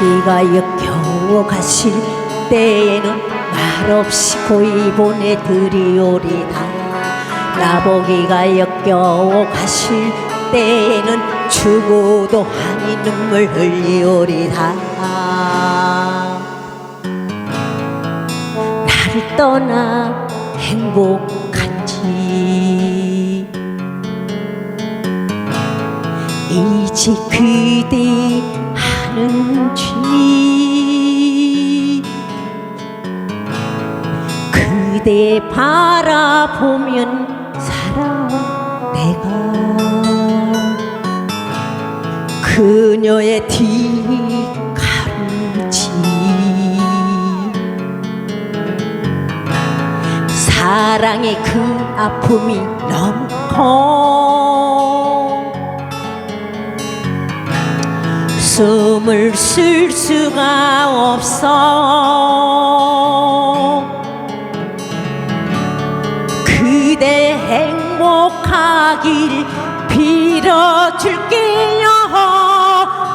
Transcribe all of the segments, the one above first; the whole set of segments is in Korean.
나보기가 역겨워 가실 때에는 말없이 고이 보내드리오리다. 나보기가 역겨워 가실 때에는 죽어도 한이 눈물 흘리오리다. 나를 떠나 행복한지. 이제 그대 하는지 그대 바라보면 살아 내가. 그녀의 뒷가루지. 사랑의 그 아픔이 너무 커 숨을 쓸 수가 없어. 그대 행복하길 빌어줄게요.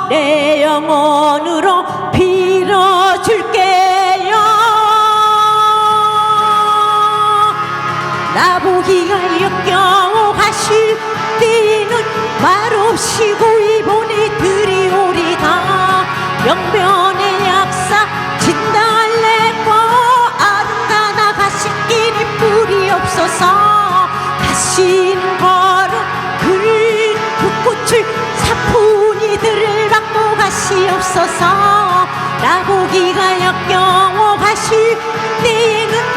내 영혼으로 빌어줄게요. 나보기가 역겨워 하실 때는 말없이 고이 영변의 약사 진달래꽃 아름다나 가실 길에 뿌리 없어서 가시는 걸음 그 꽃을 사뿐이들을 받고 가시옵소서 나보기가 역겨워 가실 때에는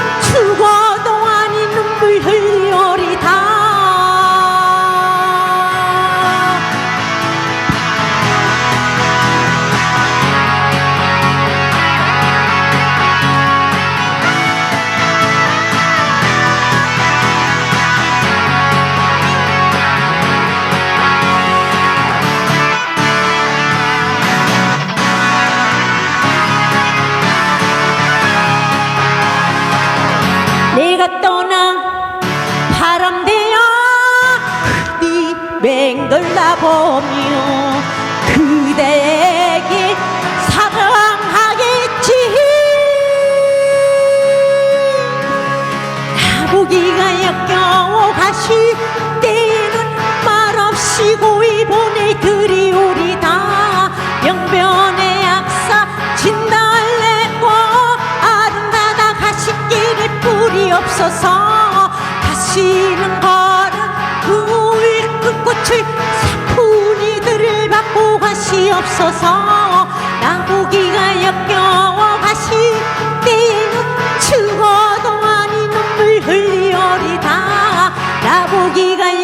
맹돌라보며 그대에게 사랑하겠지. 나보기가 역겨워 가실 때는 말없이 고이 보내드리오리다. 영변의 약사 진달래꽃 아름다다 가실 길에 뿌리 없어서. 가시는 걸음 꽃을 사뿐이들을 받고 가시옵소서. 나보기가 역겨워 가실 때는 죽어도 아닌 눈물 흘리오리다. 가실 때에